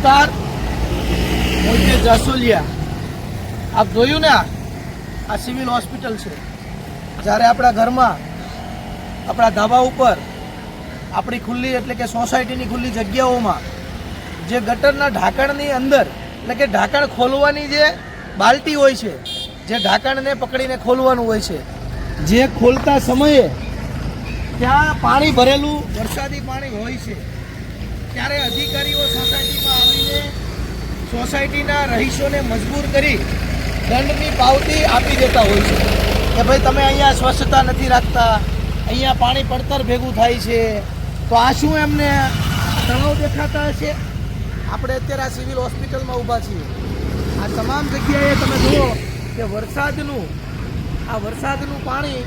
નમસ્કાર. હું જાસુલિયા. આપ જોયું ને આ સિવિલ હોસ્પિટલ છે. જ્યારે આપણા ઘરમાં, આપણા ધાબા ઉપર, આપણી ખુલ્લી એટલે કે સોસાયટીની ખુલ્લી જગ્યાઓમાં, જે ગટરના ઢાંકણની અંદર, એટલે કે ઢાંકણ ખોલવાની જે બાલટી હોય છે, જે ઢાંકણને પકડીને ખોલવાનું હોય છે, જે ખોલતા સમયે ત્યાં પાણી ભરેલું, વરસાદી પાણી હોય છે. ત્યારે અધિકારીઓ સોસાયટીમાં સોસાયટીના રહીશોને મજબૂર કરી દંડની પાવતી આપી દેતા હોય છે. કે ભાઈ, તમે અહીંયા સ્વચ્છતા નથી રાખતા, અહીંયા પાણી પડતર ભેગું થાય છે. તો આ શું એમને તણાવ દેખાતા હશે? આપણે અત્યારે આ સિવિલ હોસ્પિટલમાં ઊભા છીએ. આ તમામ જગ્યાએ તમે જુઓ કે વરસાદનું, આ વરસાદનું પાણી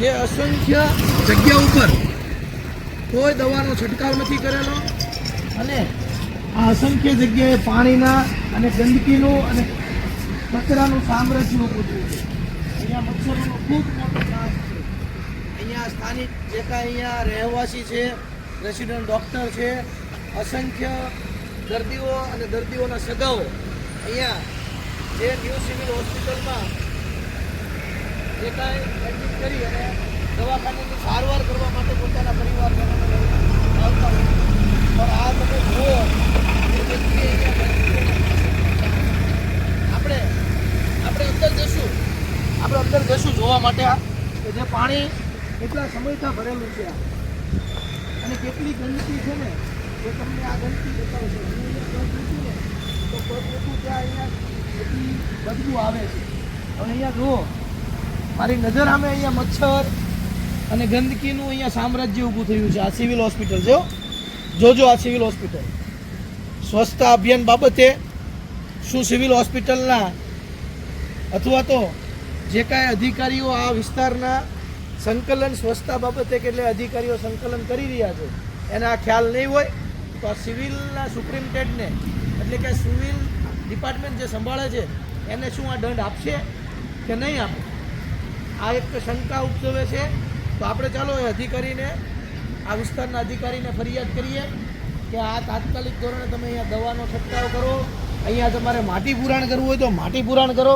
જે અસંખ્ય જગ્યા ઉપર કોઈ દવાનો છંટકાવ નથી કરેલો. અને અસંખ્ય જગ્યાએ પાણીના અને ગંદકીનું અને કચરાનું સામ્રાજ્ય ઊભું થયું છે અહીંયા મચ્છરોનો ખૂબ મોટો ત્રાસ છે અહીંયા સ્થાનિક જે કાંઈ અહીંયા રહેવાસી છે રેસિડન્ટ ડૉક્ટર છે, અસંખ્ય દર્દીઓ અને દર્દીઓના સગાઓ અહીંયા જે ન્યૂ સિવિલ હોસ્પિટલમાં જે કાંઈ એડમિટ કરી અને દવાખાનાની સારવાર કરવા માટે પોતાના પરિવારજનોને આવતા હોય. પણ આ તમે જુઓ આપણે આપણે અંદર જશું આપણે અંદર જશું જોવા માટે કે જે પાણી કેટલા સમયથી ભરેલું છે અને કેટલી ગંદકી છે ને, એ તમને આ ગંદકી બતાવશે. ને, તો મૂકું ત્યાં અહીંયા એટલી બદલું આવે હવે અહીંયા જુઓ, મારી નજર સામે અહીંયા મચ્છર અને ગંદકીનું અહીંયા સામ્રાજ્ય ઊભું થયું છે, આ સિવિલ હોસ્પિટલ જો જોજો આ સિવિલ હોસ્પિટલ. સ્વચ્છતા અભિયાન બાબતે શું સિવિલ હોસ્પિટલના અથવા તો જે કાંઈ અધિકારીઓ આ વિસ્તારના સંકલન સ્વચ્છતા બાબતે કેટલે અધિકારીઓ સંકલન કરી રહ્યા છે, એને આ ખ્યાલ નહીં હોય, તો આ સિવિલના સુપ્રિન્ટેન્ડને એટલે કે સિવિલ ડિપાર્ટમેન્ટ જે સંભાળે છે, એને શું આ દંડ આપશે કે નહીં આપે? આ એક શંકા ઉપજવે છે. તો આપણે ચાલો એ અધિકારીને આ વિસ્તારના અધિકારીને ફરિયાદ કરીએ કે આ તાત્કાલિક ધોરણે તમે અહીંયા દવાનો છંટકાવ કરો. અહીંયા તમારે માટી પુરાણ કરવું હોય તો માટી પુરાણ કરો.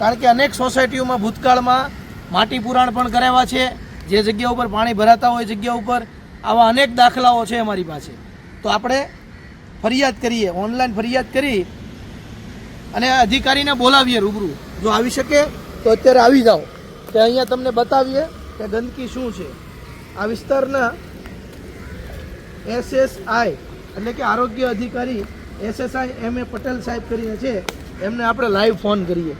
કારણ કે અનેક સોસાયટીઓમાં ભૂતકાળમાં માટી પુરાણ પણ કરાવ્યા છે. જે જગ્યા ઉપર પાણી ભરાતા હોય જગ્યા ઉપર આવા અનેક દાખલાઓ છે અમારી પાસે. તો આપણે ફરિયાદ કરીએ, ઓનલાઈન ફરિયાદ કરી અને અધિકારીને બોલાવીએ રૂબરૂ. જો આવી શકે તો અત્યારે આવી જાઓ. કે અહીંયા તમને બતાવીએ કે ગંદકી શું છે. આ વિસ્તારના એસએસઆઈ એટલે કે આરોગ્ય અધિકારી એસએસઆઈ એમ એ પટેલ સાહેબ કરીને છે, એમને આપણે લાઈવ ફોન કરીએ.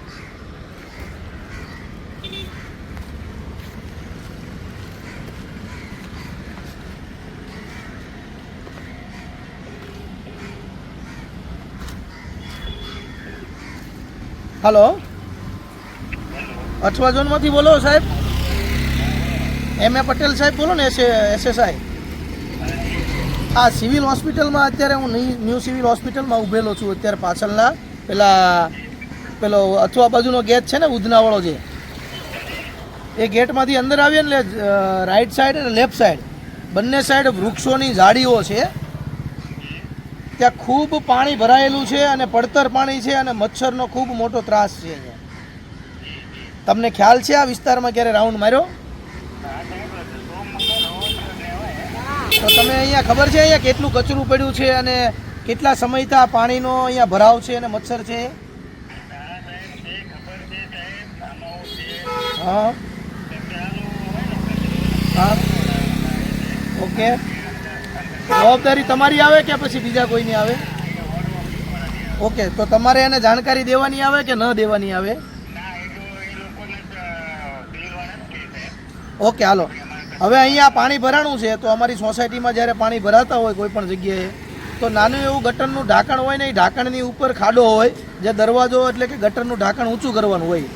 હલો અઠવા ઝોનમાંથી બોલો સાહેબ. એમ એ પટેલ સાહેબ બોલો ને એસએસઆઈ. આ સિવિલ હોસ્પિટલમાં અત્યારે હું ન્યૂ સિવિલ હોસ્પિટલમાં ઊભેલો છું અત્યારે પાછળના. પેલા પેલો અથવા બાજુનો ગેટ છે ને, ઉધનાવાળો જે. એ ગેટમાંથી અંદર આવીએ ને રાઈટ સાઈડ અને લેફ્ટ સાઈડ બંને સાઈડ વૃક્ષોની ઝાડીઓ છે. ત્યાં ખૂબ પાણી ભરાયેલું છે અને પડતર પાણી છે અને મચ્છરનો ખૂબ મોટો ત્રાસ છે અહીંયા. તમને ખ્યાલ છે આ વિસ્તારમાં ક્યારે રાઉન્ડ માર્યો? તો તમે અહીંયા ખબર છે અહીંયા કેટલું કચરું પડ્યું છે અને કેટલા સમયતા પાણીનો અહીંયા ભરાવ છે અને મચ્છર છે? હા. હા. ઓકે. જવાબદારી તમારી આવે કે પછી બીજા કોઈની આવે? ઓકે તો તમારે એને જાણકારી દેવાની આવે કે ન દેવાની આવે? Okay hello. હવે અહીંયા પાણી ભરાણું છે, તો અમારી સોસાયટીમાં જ્યારે પાણી ભરાતા હોય કોઈ પણ જગ્યાએ, તો નાનું એવું ગટરનું ઢાંકણ હોય ને, એ ઢાંકણની ઉપર ખાડો હોય, જે દરવાજો એટલે કે ગટરનું ઢાંકણ ઊંચું કરવાનું હોય,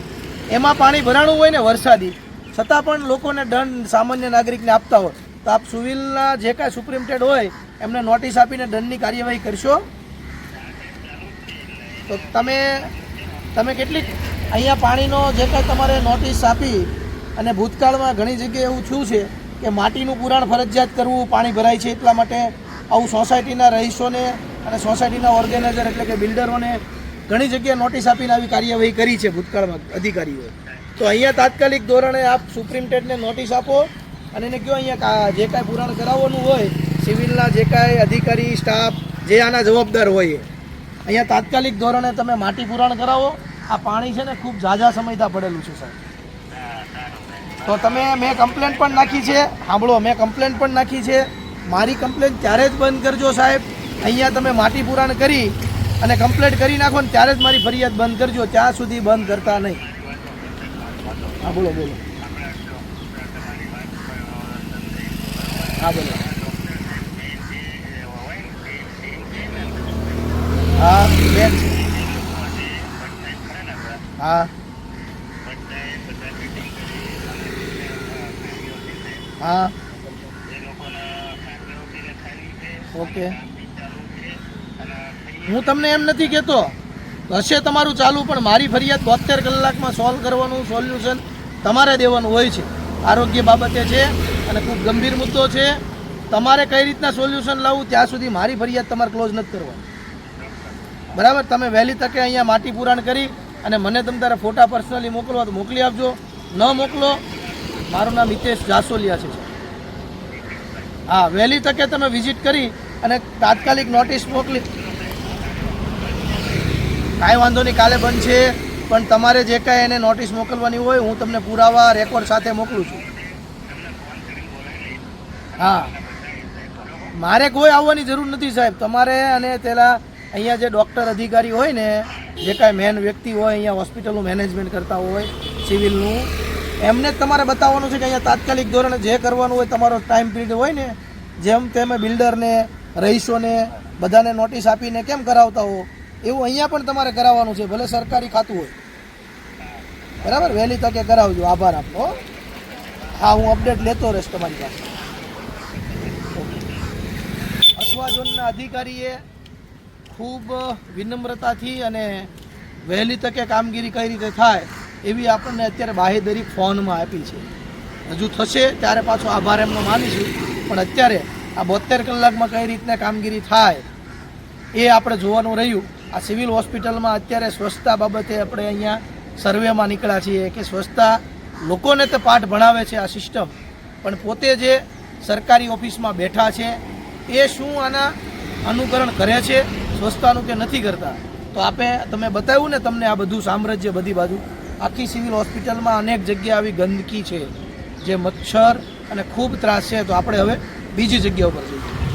એમાં પાણી ભરાણું હોય ને વરસાદી, છતાં પણ લોકોને દંડ સામાન્ય નાગરિકને આપતા હોય, તો આપ સુવિલના જે કાંઈ સુપ્રીમટેડ હોય, એમને નોટિસ આપીને દંડની કાર્યવાહી કરશો? તો તમે તમે કેટલીક, અહીંયા પાણીનો જે કાંઈ તમારે નોટિસ આપી અને ભૂતકાળમાં ઘણી જગ્યાએ એવું થયું છે કે માટીનું પુરાણ ફરજિયાત કરવું, પાણી ભરાય છે એટલા માટે આવું સોસાયટીના રહીશોને અને સોસાયટીના ઓર્ગેનાઇઝર એટલે કે બિલ્ડરોને ઘણી જગ્યાએ નોટિસ આપીને આવી કાર્યવાહી કરી છે ભૂતકાળમાં અધિકારીઓએ. તો અહીંયા તાત્કાલિક ધોરણે આપ સુપ્રીમટેન્ડને નોટિસ આપો અને એને કહો અહીંયા જે કાંઈ પુરાણ કરાવવાનું હોય, સિવિલના જે કાંઈ અધિકારી, સ્ટાફ, જે આના જવાબદાર હોય. અહીંયા તાત્કાલિક ધોરણે તમે માટી પુરાણ કરાવો. આ પાણી છે ને ખૂબ ઝાઝા સમયતા પડેલું છે, સાહેબ. તો તમે મેં કમ્પ્લેન પણ નાખી છે. સાંભળો, મેં કમ્પ્લેન પણ નાખી છે. મારી કમ્પ્લેન ત્યારે જ બંધ કરજો સાહેબ. અહીંયા તમે માટી પુરાણ કરી અને કમ્પ્લેટ કરી નાખો ને ત્યારે જ મારી ફરિયાદ બંધ કરજો. ત્યાં સુધી બંધ કરતા નહીં. હા, બોલો બોલો. હા બોલો. હા હા. હા. ઓકે. હું તમને એમ નથી કહેતો. હશે તમારું ચાલુ પણ મારી ફરિયાદ બોતેર કલાકમાં સોલ્વ કરવાનું સોલ્યુશન તમારે દેવાનું હોય છે. આરોગ્ય બાબતે છે અને ખૂબ ગંભીર મુદ્દો છે. તમારે કઈ રીતના સોલ્યુશન લાવવું ત્યાં સુધી મારી ફરિયાદ તમારે ક્લોઝ નથી કરવાની. બરાબર? તમે વહેલી તકે અહીંયા માટી પુરાણ કરી અને મને તમે તારા ફોટા પર્સનલી મોકલવા તો મોકલી આપજો. ન મોકલો મારું નામ હિતેશ જાસોલિયા છે. હા, વહેલી તકે તમે વિઝિટ કરી અને તાત્કાલિક નોટિસ મોકલી. કાંઈ વાંધો નહીં, કાલે બંધ છે, પણ તમારે જે કાંઈ એને નોટિસ મોકલવાની હોય, હું તમને પુરાવા રેકોર્ડ સાથે મોકલું છું. હા. મારે કોઈ આવવાની જરૂર નથી સાહેબ. તમારે અને પેલા અહીંયા જે ડૉક્ટર અધિકારી હોય ને, જે કાંઈ મેન વ્યક્તિ હોય, અહીંયા હોસ્પિટલનું મેનેજમેન્ટ કરતા હોય સિવિલનું એમને તમારે બતાવવાનું છે કે અહીંયા તાત્કાલિક ધોરણે જે કરવાનું હોય તમારો ટાઈમ પીરિયડ હોય ને, જેમ તમે બિલ્ડરને રહીશોને, બધાને નોટિસ આપીને કેમ કરાવતા હો, એવું અહીંયા પણ તમારે કરાવવાનું છે, ભલે સરકારી ખાતું હોય. બરાબર? વહેલી તકે કરાવજો. આભાર આપનો, હા. હું અપડેટ લેતો રહીશ તમારી પાસે. ઝોનના અધિકારીએ ખૂબ વિનમ્રતાથી અને વહેલી તકે કામગીરી કઈ રીતે થાય. એવી આપણને અત્યારે બાહેધરી ફોનમાં આપી છે. હજુ થશે ત્યારે પાછો આભાર એમનો માનીશું, પણ અત્યારે આ બોતેર કલાકમાં કઈ રીતના કામગીરી થાય એ આપણે જોવાનું રહ્યું. આ સિવિલ હોસ્પિટલમાં અત્યારે સ્વચ્છતા બાબતે આપણે અહીંયા સર્વેમાં નીકળ્યા છીએ કે સ્વચ્છતા લોકોને તો પાઠ ભણાવે છે આ સિસ્ટમ, પણ પોતે જે સરકારી ઓફિસમાં બેઠા છે એ શું આના અનુકરણ કરે છે, સ્વચ્છતાનું કે નથી કરતા? તો આપે, તમે બતાવ્યું ને તમને આ બધું સામ્રાજ્ય બધી બાજુ. આખી સિવિલ હોસ્પિટલમાં અનેક જગ્યા આવી ગંદકી છે, જે મચ્છર અને ખૂબ ત્રાસ છે. તો આપણે હવે બીજી જગ્યા ઉપર જઈએ.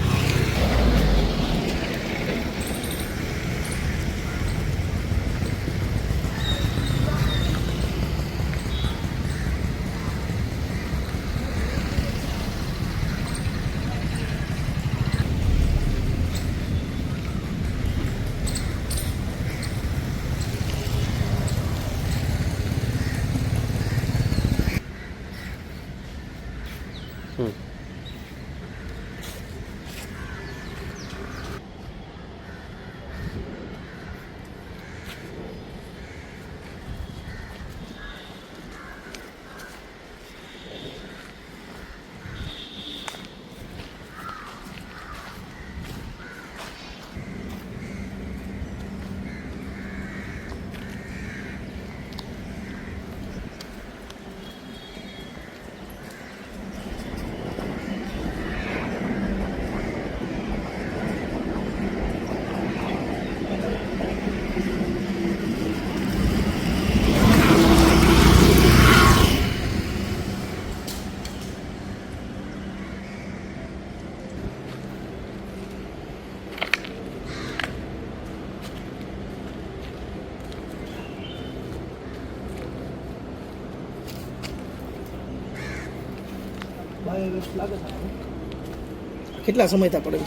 કેટલા સમયથી પડે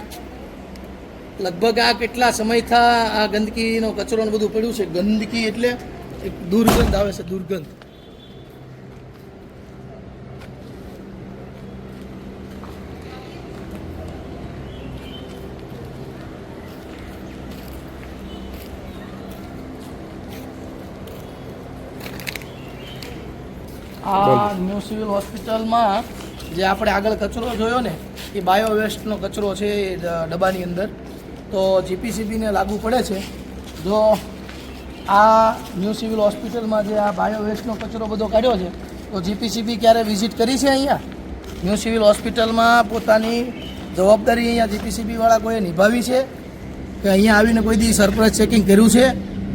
લગભગ આ કેટલા સમયથી આ ગંદકીનો કચરો ને બધું પડ્યું છે? ગંદકી એટલે એક દુર્ગંધ આવે છે દુર્ગંધ. આ ન્યૂ સિવિલ હોસ્પિટલમાં જે આપણે આગળ કચરો જોયો ને, એ બાયો વેસ્ટનો કચરો છે એ ડબ્બાની અંદર. તો જીપીસીબીને લાગુ પડે છે. જો આ ન્યૂ સિવિલ હોસ્પિટલમાં જે આ બાયો વેસ્ટનો કચરો બધો કાઢ્યો છે, તો જીપીસીબી ક્યારે વિઝિટ કરી છે અહીંયા? ન્યૂ સિવિલ હોસ્પિટલમાં પોતાની જવાબદારી અહીંયા જીપીસીબીવાળા કોઈએ નિભાવી છે? કે અહીંયા આવીને કોઈ દી સરપ્રાઇઝ ચેકિંગ કર્યું છે?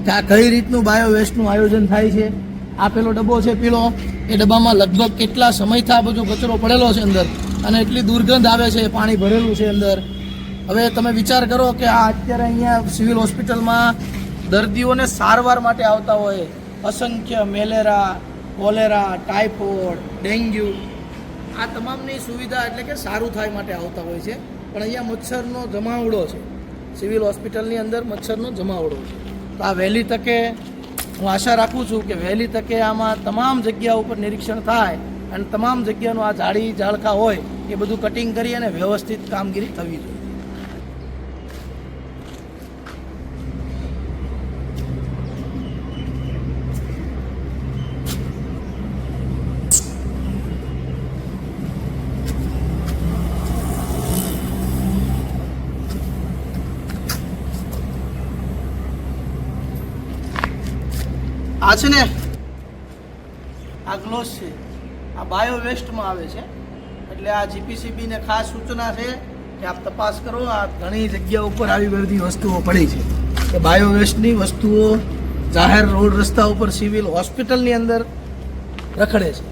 કે આ કઈ રીતનું બાયો વેસ્ટનું આયોજન થાય છે? આ પેલો ડબ્બો છે, પીળો. એ ડબ્બામાં લગભગ કેટલા સમયથી આ બધો કચરો પડેલો છે અંદર. અને એટલી દુર્ગંધ આવે છે, પાણી ભરેલું છે અંદર. હવે તમે વિચાર કરો કે આ અત્યારે અહીંયા સિવિલ હોસ્પિટલમાં દર્દીઓને સારવાર માટે આવતા હોય. અસંખ્ય મેલેરા, કોલેરા, ટાઇફોઇડ, ડેન્ગ્યુ. આ તમામની સુવિધા એટલે કે સારું થાય માટે આવતા હોય છે. પણ અહીંયા મચ્છરનો જમાવડો છે. સિવિલ હોસ્પિટલની અંદર મચ્છરનો જમાવડો છે. તો આ વહેલી તકે હું આશા રાખું છું કે વહેલી તકે આમાં તમામ જગ્યા ઉપર નિરીક્ષણ થાય અને તમામ જગ્યાનું આ જાળી ઝાડખા હોય, એ બધું કટિંગ કરી અને વ્યવસ્થિત કામગીરી થવી જોઈએ. છે ને? આ ગ્લોસ છે. આ બાયો વેસ્ટમાં આવે છે. એટલે આ જીપીસીબીને ખાસ સૂચના છે કે આપ તપાસ કરો, આ ઘણી જગ્યા ઉપર આવી બધી વસ્તુઓ પડી છે. કે બાયો વેસ્ટની વસ્તુઓ જાહેર રોડ રસ્તા ઉપર સિવિલ હોસ્પિટલની અંદર રખડે છે.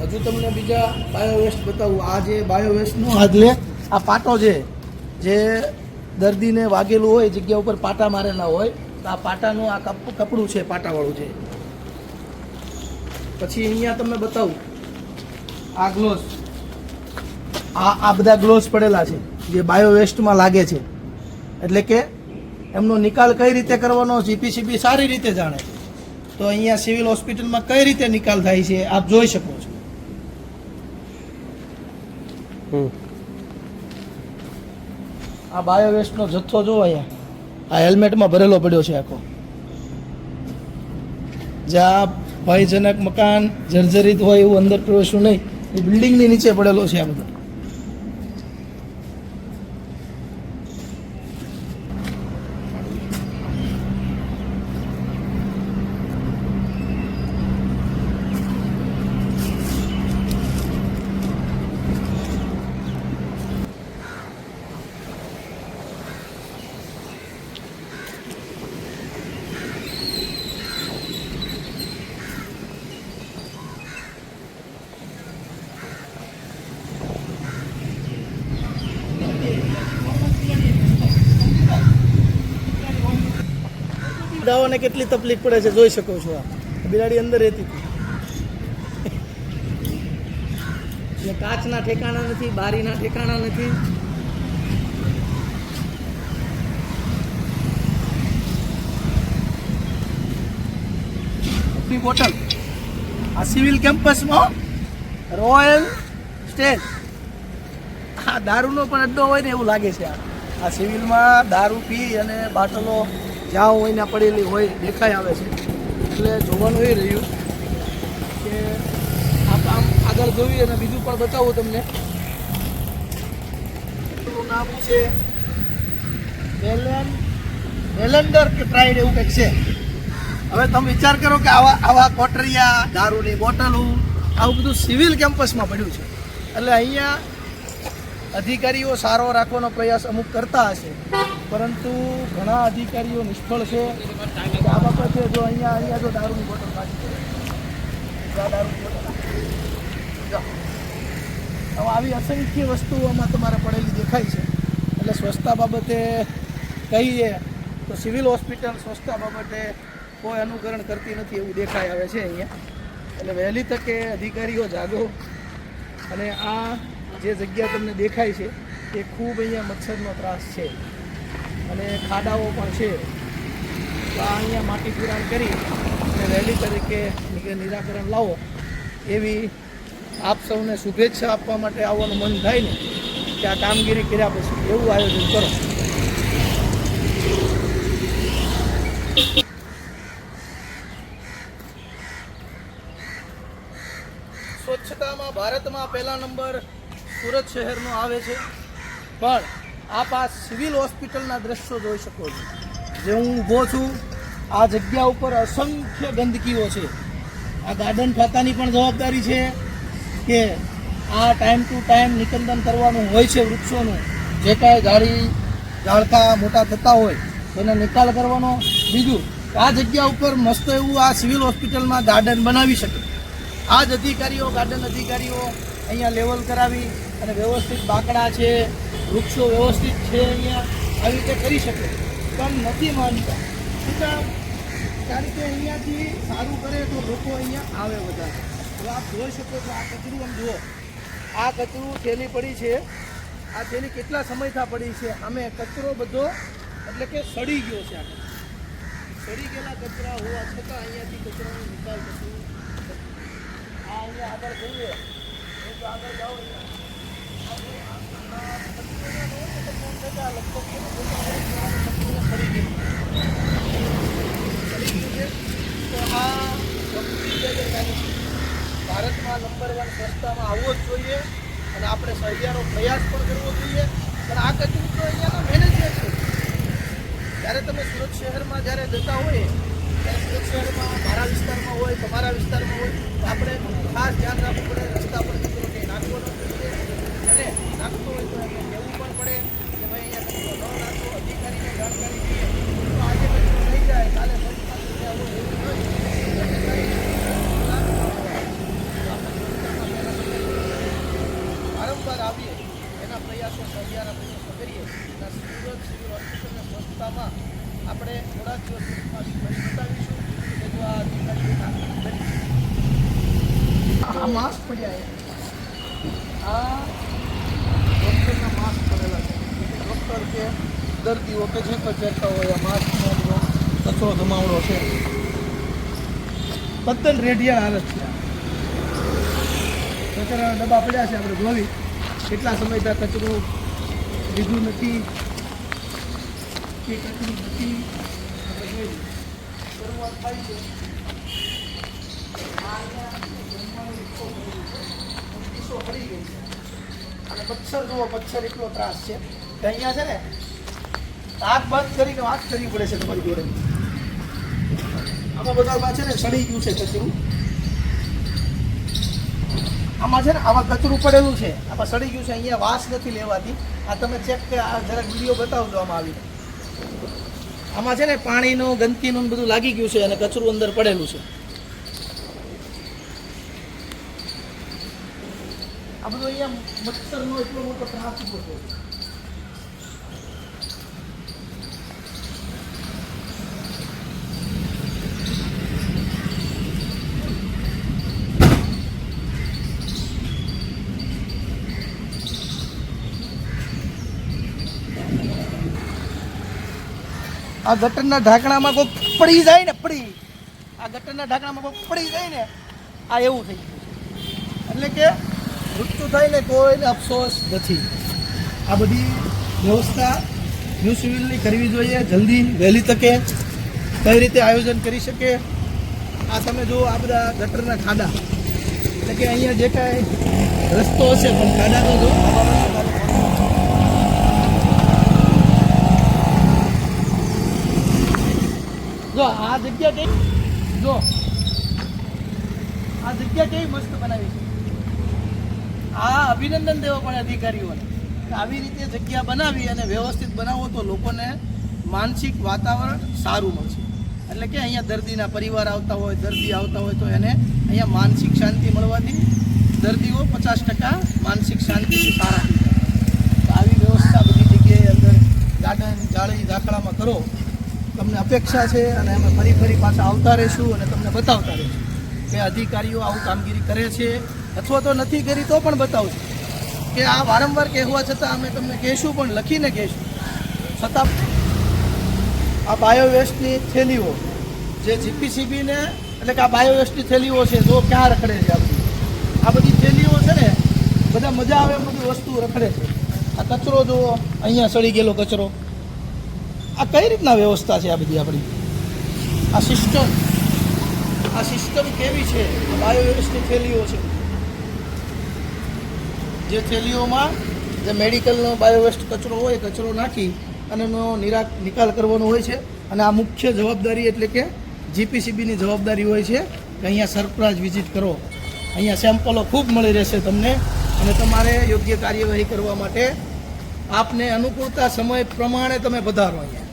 હજુ તમને બીજા બાયો વેસ્ટ બતાવું. આ જે બાયો વેસ્ટનો આદલે આ પાટો છે, જે દર્દીને વાગેલું હોય, જગ્યા ઉપર પાટા મારેલા હોય, તો આ પાટાનું આ કપ, કપડું છે, પાટાવાળું છે. પછી અહીંયા તમને બતાવું. આ ગ્લોવ્સ. આ આ બધા ગ્લોવ્સ પડેલા છે, જે બાયો વેસ્ટમાં લાગે છે. એટલે કે એમનો નિકાલ કઈ રીતે કરવાનો, જીપીસીબી સારી રીતે જાણે. તો અહીંયા સિવિલ હોસ્પિટલમાં કઈ રીતે નિકાલ થાય છે, આપ જોઈ શકો છો. આ બાયોવેસ્ટનો જથ્થો જો અહીંયા. આ હેલ્મેટમાં ભરેલો પડ્યો છે આખો. જ્યાં ભયજનક મકાન, જર્જરિત હોય એવું અંદર પ્રવેશવું નહીં, એ બિલ્ડિંગની નીચે પડેલો છે આ બધો. બિલાડીઓને કેટલી તકલીફ પડે છે જોઈ શકો છો આ. બિલાડી અંદર રહેતી હતી. કાચના ઠેકાણા નથી, બારીના ઠેકાણા નથી. આપણી બોટલ આ સિવિલ કેમ્પસમાં રોયલ સ્ટેજ આ દારૂનો પણ અડ્ડો હોય ને એવું લાગે છે આ. સિવિલમાં દારૂ, પી અને બાટલો જ્યાં હોય ને પડેલી હોય, દેખાઈ આવે છે. એટલે જોવાનું એ રહ્યું કે આ કામ આગળ જોઈ અને બીજું પણ બતાવું તમને. નામ છે વેલેન વેલેન્ડર કે ટ્રાઈડ એવું કંઈક છે. હવે તમે વિચાર કરો કે આવા આવા કોટરિયા, દારૂની બોટલો, આવું બધું સિવિલ કેમ્પસમાં પડ્યું છે. એટલે અહીંયા અધિકારીઓ સારો રાખવાનો પ્રયાસ અમુક કરતા હશે. પરંતુ ઘણા અધિકારીઓ નિષ્ફળ છે. આ બાબતે જો અહીંયા અહીંયા જો દારૂની બોટલ કાઢી. હવે આવી અસંખ્ય વસ્તુઓ આમાં તમારે પડેલી દેખાય છે. એટલે સ્વચ્છતા બાબતે કહીએ તો સિવિલ હોસ્પિટલ સ્વચ્છતા બાબતે કોઈ અનુકરણ કરતી નથી એવું દેખાઈ આવે છે અહીંયા. એટલે વહેલી તકે અધિકારીઓ જાગો. અને આ જે જગ્યા તમને દેખાય છે, એ ખૂબ અહીંયા મચ્છરનો ત્રાસ છે. અને ખાડાઓ પણ છે. તો આ અહીંયા માટી પુરાણ કરી અને રેલી તરીકે નિરાકરણ લાવો. એવી આપ સૌને શુભેચ્છા આપવા માટે આવવાનું મન થાય ને, કે આ કામગીરી કર્યા પછી એવું આયોજન કરો. સ્વચ્છતામાં ભારતમાં પહેલા નંબર સુરત શહેરનો આવે છે. પણ આપ આ સિવિલ હોસ્પિટલના દ્રશ્યો જોઈ શકો છો, જે હું ઊભો છું. આ જગ્યા ઉપર અસંખ્ય ગંદકીઓ છે. આ ગાર્ડન ખાતાની પણ જવાબદારી છે કે આ ટાઈમ ટુ ટાઈમ નિકંદન કરવાનું હોય છે વૃક્ષોનું. જે કાંઈ ગાડી ઝાડકા મોટા થતા હોય, તેનો નિકાલ કરવાનો. બીજું, આ જગ્યા ઉપર મસ્ત એવું આ સિવિલ હોસ્પિટલમાં ગાર્ડન બનાવી શકે. આ જ અધિકારીઓ, ગાર્ડન અધિકારીઓ અહીંયા લેવલ કરાવી અને વ્યવસ્થિત બાકડા છે, વૃક્ષો વ્યવસ્થિત છે અહીંયા આવી રીતે કરી શકે. પણ નથી માનતા. કામ? કારણ કે અહીંયાથી સારું કરે તો લોકો અહીંયા આવે વધારે. હવે આપ જોઈ શકો છો આ કચરું, આમ જુઓ. આ કચરું થેલી પડી છે. આ થેલી કેટલા સમયથી પડી છે? અમે કચરો બધો એટલે કે સડી ગયો છે આ સડી ગયેલા કચરા હોવા છતાં અહીંયાથી કચરાનો નિકાલ થતો આ અહીંયા આગળ જોઈએ. ભારતમાં નંબર વન સસ્તામાં આવવો જ જોઈએ અને આપણે સહિયારો પ્રયાસ પણ કરવો જોઈએ. પણ આ કચરું તો અહીંયાના મેનેજમેન્ટ છે. જ્યારે તમે સુરત શહેરમાં જ્યારે જતા હોય સુરત શહેરમાં મારા વિસ્તારમાં હોય, તમારા વિસ્તારમાં હોય આપણે ખાસ ધ્યાન રાખવું પડે રસ્તા પર કચરો કંઈ જોઈએ. અને નાખતો હોય તો કહેવું પણ પડે કે ભાઈ અહીંયા કચરો અધિકારીને જાણકારી દઈએ તો આજે કચરો થઈ જાય કાલે ફરી પાછું ત્યાં હોય એવું નહીં અધિકારીને વારંવાર આવીએ એના પ્રયાસો સહિયારા પ્રયાસો કરીએ એના સુરત સિવિલ હોસ્પિટલની સ્વચ્છતામાં આપણે થોડા દિવસ સુધી ફરી બતાવીશું કે જો આ અધિકારીઓ કામ કરી આ માસ્ક પડ્યા છે. આ ડૉક્ટરના માસ્ક પડેલા છે ડૉક્ટર કે દર્દીઓ કે જે કોઈ પહેરતા હોય આ માસ્કનો બધો કચરો ધમાવડો છે તદ્દન રેડિયા હાલત છે. કચરાના ડબ્બા પડ્યા છે આપણે ધોવી. કેટલા સમય ત્યાં કચરો લીધું નથી? કે કચરું નથી? શરૂઆત છે અને મચ્છર જુઓ, મચ્છર એટલો ત્રાસ છે. કે અહીંયા છે ને, આગ બંધ કરીને વાત કરવી પડે છે તમારી જોડે. આમાં બધામાં છે ને, સડી ગયું છે કચરું. આમાં છે ને, આમાં કચરું પડેલું છે. આમાં સડી ગયું છે, અહીંયા વાસ નથી લેવાતી. આ તમે ચેક કે આ જરાક વીડિયો બતાવજો આમાં આવીને. આમાં છે ને, પાણીનું, ગંદકીનું બધું લાગી ગયું છે અને કચરું અંદર પડેલું છે. આ બધું અહીંયા મચ્છરનો એટલો મોટો ત્રાસ ઊભો થયો આ ગટરના ઢાંકણામાં કોઈ પડી જાય ને, પડી. આ ગટરના ઢાંકણામાં કોઈ પડી જાય ને, આ એવું થઈ ગયું. એટલે કે મૃત્યુ થાય ને કોઈને અફસોસ નથી. આ બધી વ્યવસ્થા ન્યૂ સિવિલની કરવી જોઈએ, જલ્દી વહેલી તકે કઈ રીતે આયોજન કરી શકે. આ તમે જુઓ, આ બધા ગટરના ખાડા. એટલે કે અહીંયા જે કાંઈ રસ્તો હશે, પણ ખાડા તો જો જો આ જગ્યા કઈ જો આ જગ્યા કેવી મસ્ત બનાવી છે અભિનંદન દેવા પડે અધિકારીઓને. આવી રીતે જગ્યા બનાવી અને વ્યવસ્થિત બનાવો તો લોકોને માનસિક વાતાવરણ સારું મળશે. એટલે કે અહીંયા દર્દીના પરિવાર આવતા હોય, દર્દી આવતા હોય તો એને અહીંયા માનસિક શાંતિ મળવાથી દર્દીઓ પચાસ ટકા માનસિક શાંતિથી સારા થઈ આવી વ્યવસ્થા બધી જગ્યાએ અંદર ગાર્ડન જાળી દાખલામાં કરો. તમને અપેક્ષા છે અને અમે ફરી ફરી પાછા આવતા રહીશું અને તમને બતાવતા રહીશું કે અધિકારીઓ આવું કામગીરી કરે છે અથવા તો નથી કરી, તો પણ બતાવશું કે આ વારંવાર કહેવા છતાં અમે તમને કહેશું પણ લખીને કહેશું. છતાં આ બાયોવેસ્ટની થેલીઓ, જે જીપીસીબીને એટલે કે આ બાયોવેસ્ટની થેલીઓ છે, જો ક્યાં રખડે છે આપણી આ બધી થેલીઓ છે ને, બધા મજા આવે બધી વસ્તુ રખડે છે. આ કચરો જુઓ, અહીંયા સડી ગયેલો કચરો. આ કઈ રીતના વ્યવસ્થા છે આ બધી આપણી? આ સિસ્ટમ આ સિસ્ટમ કેવી છે? બાયોવેસ્ટની થેલીઓ છે. જે થેલીઓમાં જે મેડિકલનો બાયોવેસ્ટ કચરો હોય કચરો નાખી અને એનો નિરા, નિકાલ કરવાનો હોય છે. અને આ મુખ્ય જવાબદારી એટલે કે જીપીસીબીની જવાબદારી હોય છે કે અહીંયા સરપ્રાઇઝ વિઝિટ કરો. અહીંયા સેમ્પલો ખૂબ મળી રહેશે તમને અને તમારે યોગ્ય કાર્યવાહી કરવા માટે આપને અનુકૂળતા સમય પ્રમાણે તમે પધારો અહીંયા.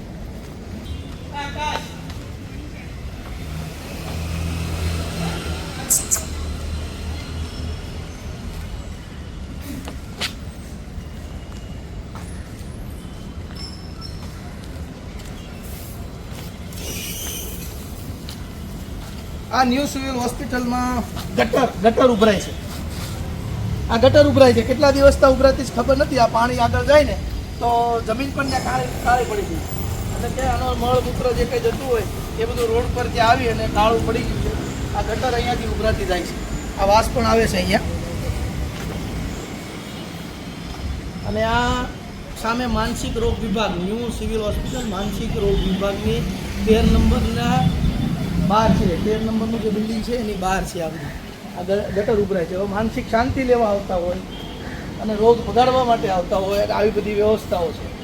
આ ન્યૂ સિવિલ હોસ્પિટલમાં ગટર ગટર ઉભરાય છે. આ ગટર ઉભરાય છે. કેટલા દિવસથી ઉભરાતી જ ખબર નથી. આ પાણી આગળ જાય ને, તો જમીન પણ ત્યાં કાળી કાળી પડી ગઈ. અને કે આનો મળમૂત્ર જે કંઈ જતું હોય, એ બધું રોડ પર ત્યાં આવી અને કાળું પડી ગયું છે. આ ગટર અહીંયાથી ઉભરાતી જાય છે. આ વાસ પણ આવે છે અહીંયા. અને આ સામે માનસિક રોગ વિભાગ ન્યૂ સિવિલ હોસ્પિટલ માનસિક રોગ વિભાગની તેર નંબરના બહાર છે, તેર નંબરનું જે બિલ્ડિંગ છે, એની બહાર છે આ બધું આ ગટર ઉભરાય છે. માનસિક શાંતિ લેવા આવતા હોય અને રોગ ભગાડવા માટે આવતા હોય આવી બધી વ્યવસ્થાઓ છે.